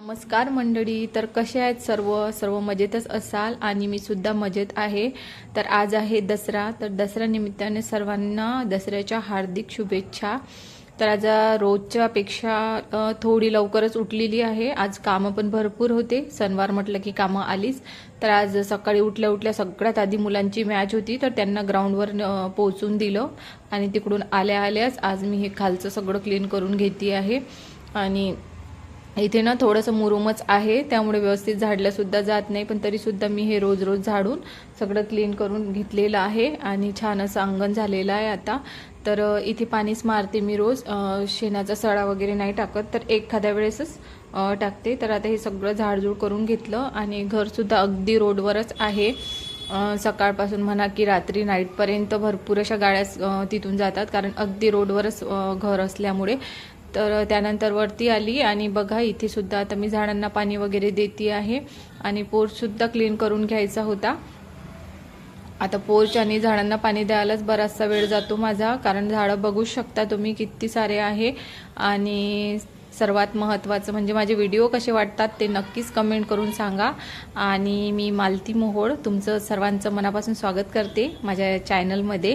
नमस्कार मंडळी तर कसे आहेत सर्व? सर्व मजेतच असाल आणि मी सुद्धा मजेत आहे. तर आज आहे दसरा. तर दसऱ्या निमित्ताने सर्वांना दसऱ्याच्या हार्दिक शुभेच्छा. तर आज रोजच्या पेक्षा थोडी लवकरच उठलेली आहे. आज कामं पण भरपूर होते. सणवार म्हटलं की कामं आलीच. तर आज सकाळी उठल्या उठल्या सगळ्यात आधी मुलांची मॅच होती. तर त्यांना ग्राउंडवर पोहोचून दिलं. आणि तिकडून आल्या आल्याच आज मी हे खालचं सगळं क्लीन करून घेते आहे. आणि इथे ना थोडंसं मुरुमच आहे. त्यामुळे व्यवस्थित झाडलंसुद्धा जात नाही पण तरीसुद्धा मी हे रोज रोज झाडून सगळं क्लीन करून घेतलेलं आहे आणि छान असं अंगण झालेलं आहे आता. तर इथे पाणीच मारते मी रोज. शेणाचा सडा वगैरे नाही टाकत तर एखाद्या वेळेसच टाकते. तर आता हे सगळं झाडझूड करून घेतलं आणि घरसुद्धा अगदी रोडवरच आहे. सकाळपासून म्हणा की रात्री नाईटपर्यंत भरपूर अशा गाड्या तिथून जातात. कारण अगदी रोडवरच घर असल्यामुळे तर त्यानंतर वरती आली आणि बघा इथे सुद्धा आता मी झाडांना पाणी वगैरे देते आहे आणि पोर्चसुद्धा क्लीन करून घ्यायचा होता. आता पोर्च आणि झाडांना पाणी द्यायलाच बराचसा वेळ जातो माझा कारण झाडं बघू शकता तुम्ही किती सारे आहे. आणि सर्वात महत्त्वाचं म्हणजे माझे व्हिडिओ कसे वाटतात ते नक्कीच कमेंट करून सांगा. आणि मी मालती मोहोळ तुमचं सर्वांचं मनापासून स्वागत करते माझ्या चॅनलमध्ये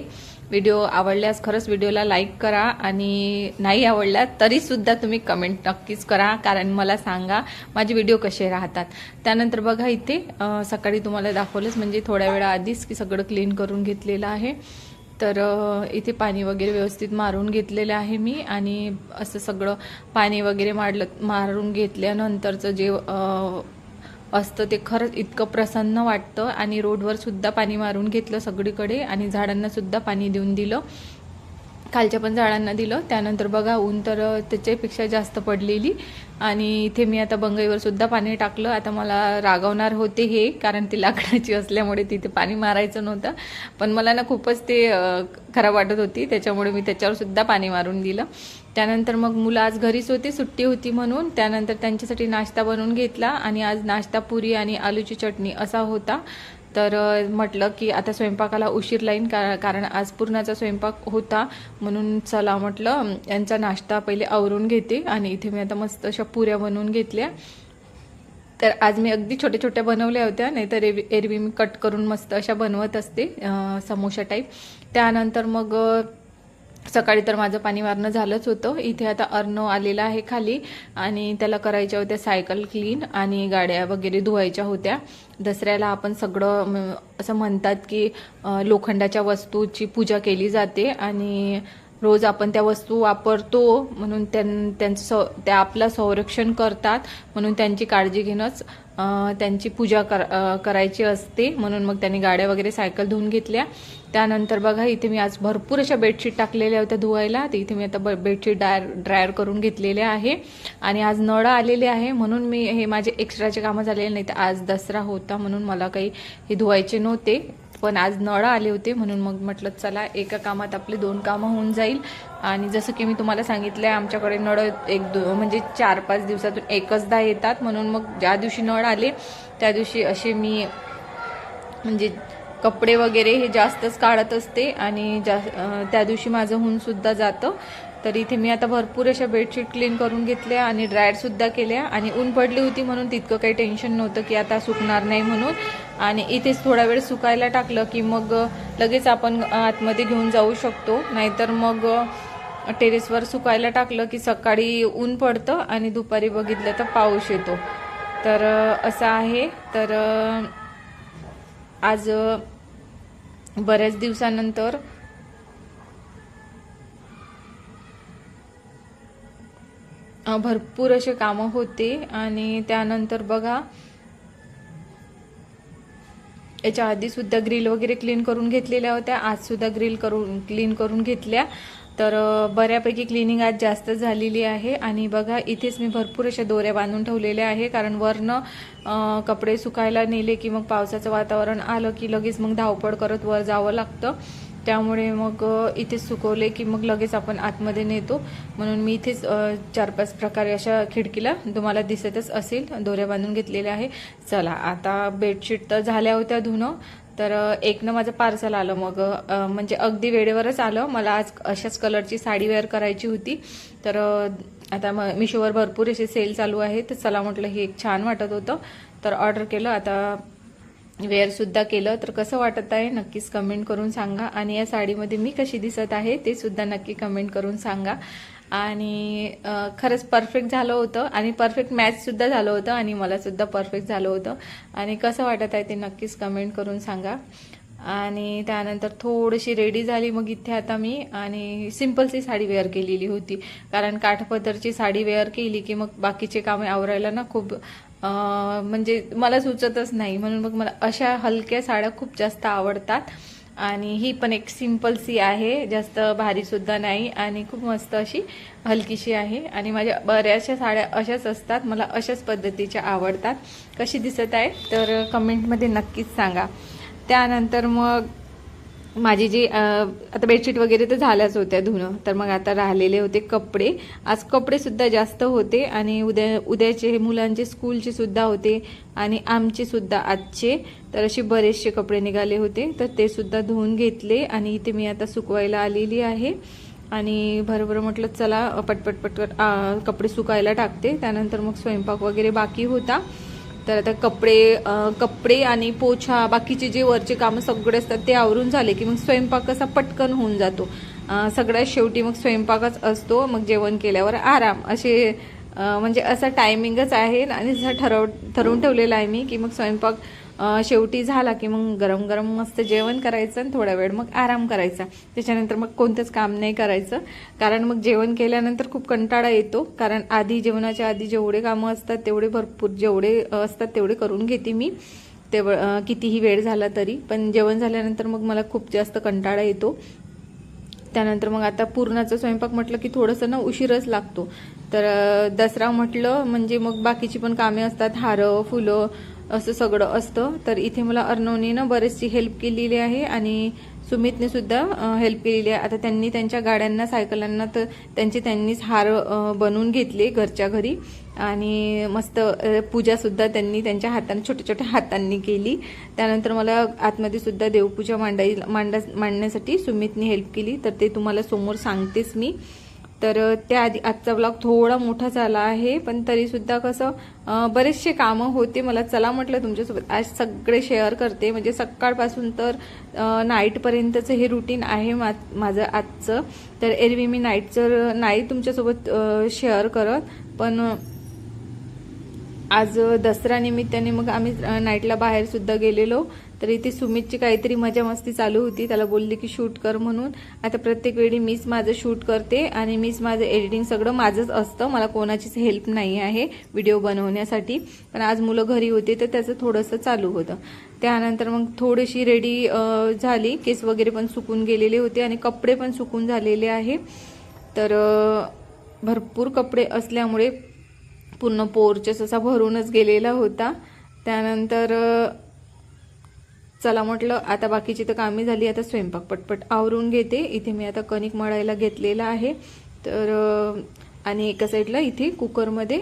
व्हिडिओ आवडल्यास खरंच व्हिडिओला लाईक करा आणि नाही आवडला तरीसुद्धा तुम्ही कमेंट नक्कीच करा कारण मला सांगा माझे व्हिडिओ कसे राहतात. त्यानंतर बघा इथे सकाळी तुम्हाला दाखवलंच म्हणजे थोड्या वेळा आधीच की सगळं क्लीन करून घेतलेलं आहे. तर इथे पाणी वगैरे व्यवस्थित मारून घेतलेलं आहे मी आणि असं सगळं पाणी वगैरे मारलं मारून घेतल्यानंतरचं जे असतं ते खरंच इतकं प्रसन्न वाटतं. आणि रोडवर सुद्धा पाणी मारून घेतलं सगळीकडे आणि झाडांना सुद्धा पाणी देऊन दिलं. खालच्या पण झाडांना दिलं. त्यानंतर बघा ऊन तर त्याच्यापेक्षा जास्त पडलेली. आणि इथे मी आता बंगईवर सुद्धा पाणी टाकलं. आता मला रागवणार होते हे कारण ती लाकडाची असल्यामुळे तिथे पाणी मारायचं नव्हतं. पण मला ना खूपच ते खराब वाटत होती. त्याच्यामुळे मी त्याच्यावर सुद्धा पाणी मारून दिलं. त्यानंतर मग मुलं आज घरीच होती सुट्टी होती म्हणून. त्यानंतर त्यांच्यासाठी नाश्ता बनवून घेतला आणि आज नाश्ता पुरी आणि आलूची चटणी असा होता. तर म्हटलं की आता स्वयंपाकाला उशीर लाईन का कारण आज पूर्णाचा स्वयंपाक होता. म्हणून चला म्हटलं यांचा नाश्ता पहिले आवरून घेते आणि इथे मी आता मस्त अशा पुऱ्या बनवून घेतल्या. तर आज मी अगदी छोट्या छोट्या बनवल्या होत्या नाहीतर एरवी एरवी मी कट करून मस्त अशा बनवत असते समोसा टाईप. त्यानंतर मग सकाळी तर माझं पाणी मारणं झालंच होतं. इथे आता अर्नो आलेला आहे खाली आणि त्याला करायच्या होत्या सायकल क्लीन आणि गाड्या वगैरे धुवायच्या होत्या. दसऱ्याला आपण सगळं असं म्हणतात की लोखंडाच्या वस्तूची पूजा केली जाते आणि रोज आपण त्या वस्तू वापरतो म्हणून त्यां त्यांचं सं त्या आपलं संरक्षण करतात म्हणून त्यांची काळजी घेणंच त्यांची पूजा कर करायची असते म्हणून मग त्यांनी गाड्या वगैरे सायकल धुवून घेतल्या. त्यानंतर बघा इथे मी आज भरपूर अशा बेडशीट टाकलेल्या होत्या धुवायला. तर इथे मी आता ब- बेडशीट डायर ड्रायर करून घेतलेले आहे. आणि आज नळ आलेले आहे म्हणून मी हे माझे एक्स्ट्राचे कामं झालेले नाही तर आज दसरा होता म्हणून मला काही हे धुवायचे नव्हते. पण आज नळ आले होते म्हणून मग म्हटलं चला एका कामात आपली दोन कामं होऊन जाईल. आणि जसं की मी तुम्हाला सांगितलं आहे आमच्याकडे नळ एक दो म्हणजे चार पाच दिवसातून एकचदा येतात. म्हणून मग ज्या दिवशी नळ आले त्या दिवशी असे मी म्हणजे कपडे वगैरे हे जास्तच काढत असते आणि जा त्या दिवशी माझं होऊनसुद्धा जातं. तर इथे मी आता भरपूर अशा बेडशीट क्लीन करून घेतल्या आणि ड्रायरसुद्धा केल्या आणि ऊन पडली होती म्हणून तितकं काही टेन्शन नव्हतं की आता सुकणार नाही म्हणून. आणि इथेच थोडा वेळ सुकायला टाकलं की मग लगेच आपण आतमध्ये घेऊन जाऊ शकतो. नाहीतर मग टेरेसवर सुकायला टाकलं की सकाळी ऊन पडतं आणि दुपारी बघितलं तर पाऊस येतो. तर असं आहे. तर आज बऱ्याच दिवसानंतर भरपूर असे कामं होते आणि त्यानंतर बघा याच्या आधी सुद्धा ग्रिल वगैरे क्लीन करून घेतलेल्या होत्या आज सुद्धा ग्रिल करून क्लीन करून घेतल्या. तर बऱ्यापैकी क्लिनिंग आज जास्त झालेली आहे आणि बघा इथेच मी भरपूर अशा दोऱ्या बांधून ठेवलेल्या आहे कारण वरनं कपडे सुकायला नेले की मग पावसाचं वातावरण आलं की लगेच मग धावपळ करत वर जावं लागतं. त्यामुळे मग इथेच सुकवले की मग लगेच आपण आतमध्ये नेतो. म्हणून मी इथेच चार पाच प्रकारे अशा खिडकीला तुम्हाला दिसतच असेल दोऱ्या बांधून घेतलेल्या आहे. चला आता बेडशीट तर झाल्या होत्या धुणं. तर एकनं माझं पार्सल आलं मग म्हणजे अगदी वेळेवरच आलं. मला आज अशाच कलरची साडी वेअर करायची होती. तर आता म मिशोवर भरपूर असे सेल चालू आहे तर चला म्हटलं हे एक छान वाटत होतं. तर ऑर्डर केलं. आता वेअरसुद्धा केलं. तर कसं वाटत आहे नक्कीच कमेंट करून सांगा. आणि या साडीमध्ये मी कशी दिसत आहे ते सुद्धा नक्की कमेंट करून सांगा. आणि खरंच परफेक्ट झालं होतं आणि परफेक्ट मॅचसुद्धा झालं होतं आणि मलासुद्धा परफेक्ट झालं होतं. आणि कसं वाटत आहे ते नक्कीच कमेंट करून सांगा. आणि त्यानंतर थोडीशी रेडी झाली मग इथे आता मी आणि सिम्पलची साडी वेअर केलेली होती. कारण काठपदरची साडी वेअर केली की मग बाकीचे कामे आवरायला ना खूप म्हणजे मला सुचतच नाही. म्हणून मग मला अशा हलक्या साड्या खूप जास्त आवडतात. आणि ही पण एक सिंपल सी आहे. जास्त भारीसुद्धा नाही आणि खूप मस्त अशी हलकीशी आहे. आणि माझ्या बऱ्याचशा साड्या अशाच असतात. मला अशाच पद्धतीच्या आवडतात. कशी दिसत आहे तर कमेंटमध्ये नक्कीच सांगा. त्यानंतर मग माझी जी आता बेडशीट वगैरे तर झाल्याच होत्या धुणं. तर मग आता राहिलेले होते कपडे. आज कपडे सुद्धा जास्त होते आणि उद्या उद्याचे मुलांचे स्कूलचे सुद्धा होते आणि आमचे सुद्धा आजचे. तर असे बरेचसे कपडे निघाले होते. तर ते सुद्धा धुवून घेतले आणि इथे मी आता सुकवायला आलेली आहे. आणि भरभर म्हटलं चला पटपट पटपट कपडे सुकायला टाकते. त्यानंतर मग स्वयंपाक वगैरे बाकी होता. तर आता कपडे कपडे आणि पोछा बाकीचे जे वरचे कामं सगळे असतात ते आवरून झाले की मग स्वयंपाक असा पटकन होऊन जातो. सगळ्यात शेवटी मग स्वयंपाकच असतो मग जेवण केल्यावर आराम. असे म्हणजे असा टायमिंगच आहे आणि ठरव ठरवून ठेवलेला आहे मी की मग स्वयंपाक शेवटी झाला की मग गरम गरम मस्त जेवण करायचं आणि थोडा वेळ मग आराम करायचा. त्याच्यानंतर मग कोणतंच काम नाही करायचं. कारण मग जेवण केल्यानंतर खूप कंटाळा येतो. कारण आधी जेवणाच्या आधी जेवढे कामं असतात तेवढे भरपूर जेवढे असतात तेवढे करून घेते मी. तेव कितीही वेळ झाला तरी. पण जेवण झाल्यानंतर मग मला खूप जास्त कंटाळा येतो. त्यानंतर मग आता पूर्णाचा स्वयंपाक म्हटलं की थोडंसं ना उशीरच लागतो. तर दसरा म्हटलं म्हणजे मग बाकीची पण कामे असतात. हारं फुलं असं सगळं असतं. तर इथे मला अर्णवनीनं बरेचशी हेल्प केलेली आहे आणि सुमितने सुद्धा हेल्प केलेली आहे. आता त्यांनी त्यांच्या गाड्यांना सायकलांना तर त्यांचे त्यांनीच हार बनवून घेतले घरच्या घरी. आणि मस्त पूजासुद्धा त्यांनी त्यांच्या हाताने छोट्या छोट्या हातांनी केली. त्यानंतर मला आतमध्ये सुद्धा देवपूजा मांडाई मांडा मांडण्यासाठी सुमितने हेल्प केली. तर ते तुम्हाला समोर सांगतेच मी. तर त्याआधी आजचा ब्लॉग थोडा मोठा झाला आहे पण तरीसुद्धा कसं बरेचसे कामं होते. मला चला म्हटलं तुमच्यासोबत. आज सगळे शेअर करते. म्हणजे सकाळपासून तर नाईटपर्यंतचं हे रुटीन आहे मा माझं आजचं. तर एरवी मी नाईटचं नाही तुमच्यासोबत शेअर करत. पण आज दसरा निमित्ताने मग आम्ही नाईटला बाहेरसुद्धा गेलेलो. तर इथे सुमितची काहीतरी मजा मस्ती चालू होती. त्याला बोलली की शूट कर म्हणून. आता प्रत्येक वेळी मीच माझं शूट करते आणि मीच माझं एडिटिंग सगळं माझंच असतं. मला कोणाचीच हेल्प नाही आहे व्हिडिओ बनवण्यासाठी. पण आज मुलं घरी होते तर त्याचं थोडंसं चालू होतं. त्यानंतर मग थोडीशी रेडी झाली. केस वगैरे पण सुकून गेलेले होते आणि कपडे पण सुकून झालेले आहे. तर भरपूर कपडे असल्यामुळे पूर्ण पोरचस असा भरूनच गेलेला होता. त्यानंतर चला म्हटलं आता बाकीची तर कामे झाली आता स्वयंपाक पटपट आवरून घेते. इथे मी आता कणिक मळायला घेतलेला आहे. तर आणि एका साईडला इथे कुकरमध्ये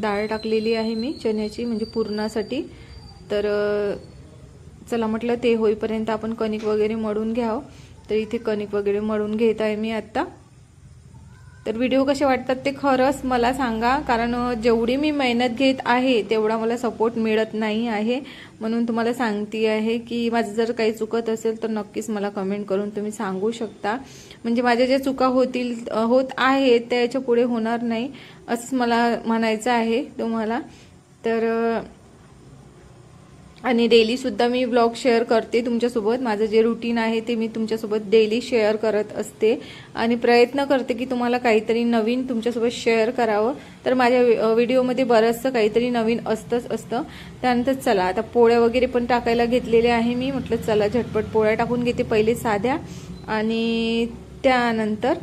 डाळ टाकलेली आहे मी चण्याची म्हणजे पुरणासाठी. तर चला म्हटलं ते होईपर्यंत आपण कणिक वगैरे मळून घ्यावं. तर इथे कणिक वगैरे मळून घेत आहे मी आत्ता तर व्हिडिओ कसे वाटतात ते खरंच मला सांगा. कारण जेवढी मी मेहनत घेत आहे तेवढा मला सपोर्ट मिळत नाही आहे. म्हणून तुम्हाला सांगते आहे की माझं जर काही चुकत असेल तर नक्कीच मला कमेंट करून तुम्ही सांगू शकता. म्हणजे माझ्या ज्या चुका होतील होत आहेत त्या याच्यापुढे होणार नाही असंच मला म्हणायचं आहे तुम्हाला. तर आणि डेलीसुद्धा मी ब्लॉग शेअर करते तुमच्यासोबत. माझं जे रुटीन आहे ते मी तुमच्यासोबत डेली शेअर करत असते. आणि प्रयत्न करते की तुम्हाला काहीतरी नवीन तुमच्यासोबत शेअर करावं. तर माझ्या व्हिडिओमध्ये बरंचसं काहीतरी नवीन असतंच असतं. त्यानंतर चला आता पोळ्या वगैरे पण टाकायला घेतलेल्या आहे मी. म्हटलं चला झटपट पोळ्या टाकून घेते पहिले साध्या. आणि त्यानंतर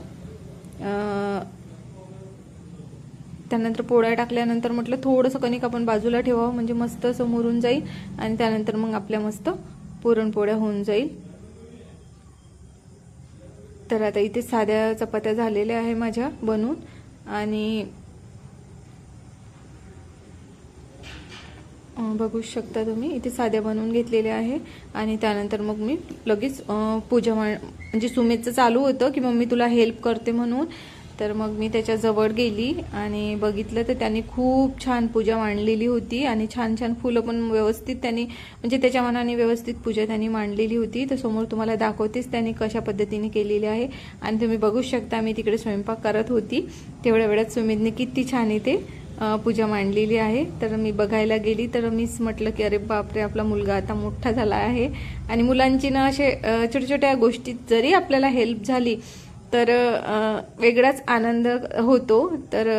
त्यानंतर पोळ्या टाकल्यानंतर म्हटलं थोडंसं कणिक आपण बाजूला ठेवावं म्हणजे मस्त असं मुरून जाईल आणि त्यानंतर मग आपल्या मस्त पुरणपोळ्या होऊन जाईल. तर आता इथे साध्या चपात्या झालेल्या आहे माझ्या बनून आणि बघू शकता तुम्ही इथे साध्या बनवून घेतलेल्या आहे आणि त्यानंतर मग मी लगेच पूजा मा म्हणजे सुमेतचं चालू होतं की मम्मी तुला हेल्प करते म्हणून तर मग मी त्याच्याजवळ गेली आणि बघितलं तर त्यांनी खूप छान पूजा मांडलेली होती आणि छान छान फुलं पण व्यवस्थित त्यांनी म्हणजे त्याच्या मनाने व्यवस्थित पूजा त्यांनी मांडलेली होती. तर समोर तुम्हाला दाखवतेच त्यांनी कशा पद्धतीने केलेली आहे. आणि तुम्ही बघू शकता मी तिकडे स्वयंपाक करत होती. तेवढ्या वेळात सुमितने किती छान इथे पूजा मांडलेली आहे. तर मी बघायला गेली तर मीच म्हटलं की अरे बापरे आपला मुलगा आता मोठा झाला आहे. आणि मुलांची ना असे छोट्या छोट्या गोष्टीत जरी आपल्याला हेल्प झाली तर वेगळाच आनंद होतो. तर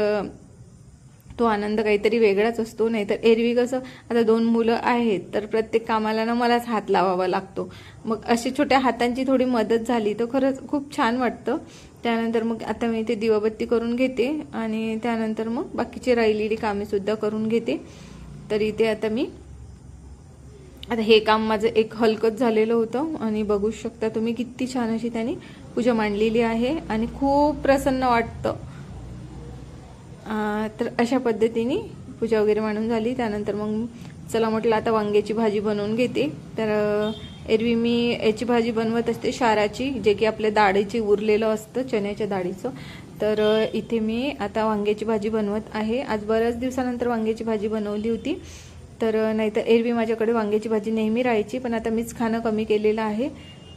तो आनंद काहीतरी वेगळाच असतो. नाही तर एरवी कसं आता दोन मुलं आहेत तर प्रत्येक कामाला ना मलाच हात लावावा लागतो. मग अशी छोट्या हातांची थोडी मदत झाली तर खरंच खूप छान वाटतं. त्यानंतर मग आता मी ते दिवाबत्ती करून घेते आणि त्यानंतर मग बाकीची राहिलेली कामेसुद्धा करून घेते. तर इथे आता मी आता हे काम माझं एक हलकत झालेलं होतं. आणि बघू शकता तुम्ही किती छान अशी त्यांनी पूजा मांडलेली आहे आणि खूप प्रसन्न वाटतं. तर अशा पद्धतीने पूजा वगैरे मांडून झाली. त्यानंतर मग चला म्हटलं आता वांग्याची भाजी बनवून घेते. तर एरवी मी याची भाजी बनवत असते शाराची जे की आपल्या डाळीची उरलेलं असतं चण्याच्या डाळीचं तर इथे मी आता वांग्याची भाजी बनवत आहे. आज बऱ्याच दिवसानंतर वांग्याची भाजी बनवली होती. तर नाहीतर एरवी माझ्याकडे वांग्याची भाजी नेहमी राहायची पण आता मीच खाणं कमी केलेलं आहे.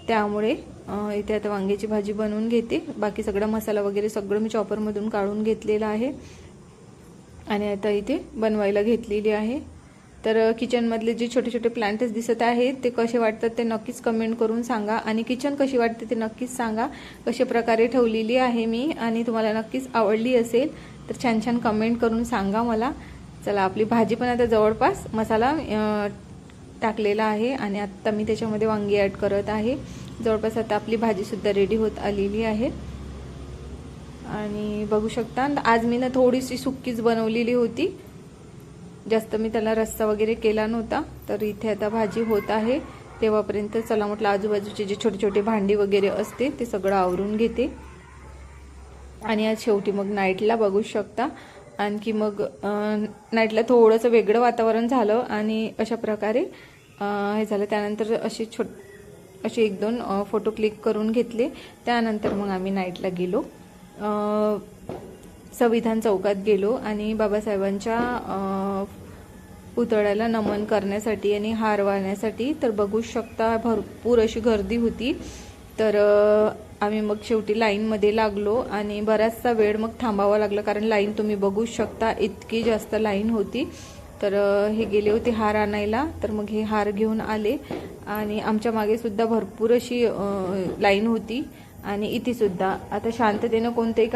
त्यामुळे इथे आता वांग्याची भाजी बनवून घेते. बाकी सगळा मसाला वगैरे सगळं मी चॉपरमधून काढून घेतलेलं आहे. आणि आता इथे बनवायला घेतलेली आहे. तर किचनमधले जे छोटे छोटे प्लांट्स दिसत आहेत ते कसे वाटतात ते नक्कीच कमेंट करून सांगा. आणि किचन कशी वाटते ते नक्कीच सांगा. कशा प्रकारे ठेवलेली आहे मी आणि तुम्हाला नक्कीच आवडली असेल तर छान छान कमेंट करून सांगा मला. चला आपली भाजी पण आता जवळपास मसाला टाकलेला आहे. आणि आत्ता मी त्याच्यामध्ये वांगी ॲड करत आहे. जवळपास आता आपली भाजीसुद्धा रेडी होत आलेली आहे. आणि बघू शकता आज मी ना थोडीशी सुक्कीच बनवलेली होती. जास्त मी त्याला रस्सा वगैरे केला नव्हता तर इथे आता भाजी होत आहे. तेव्हापर्यंत चला म्हटलं आजूबाजूचे जे छोटे छोटे भांडी वगैरे असते ते सगळं आवरून घेते. आणि आज शेवटी मग नाईटला बघू शकता. आणखी मग नाईटला थोडंसं वेगळं वातावरण झालं आणि अशा प्रकारे हे झालं. त्यानंतर असे छोट असे एक दोन फोटो क्लिक करून घेतले. त्यानंतर मग आम्ही नाईटला गेलो. संविधान चौकात गेलो आणि बाबासाहेबांच्या पुतळ्याला नमन करण्यासाठी आणि हार वाहण्यासाठी तर बघू शकता भरपूर अशी गर्दी होती. तर आम्ही मग शेवटी लाईनमध्ये लागलो आणि बराचसा वेळ मग थांबावा लागला कारण लाईन तुम्ही बघू शकता इतकी जास्त लाईन होती. तर हे गेले होते हार आणायला. तर मग हे हार घेऊन आले. आणि आमच्या मागे सुद्धा भरपूर अशी लाईन होती. आणि इथे सुद्धा. आता शांततेनं कोणतंही काम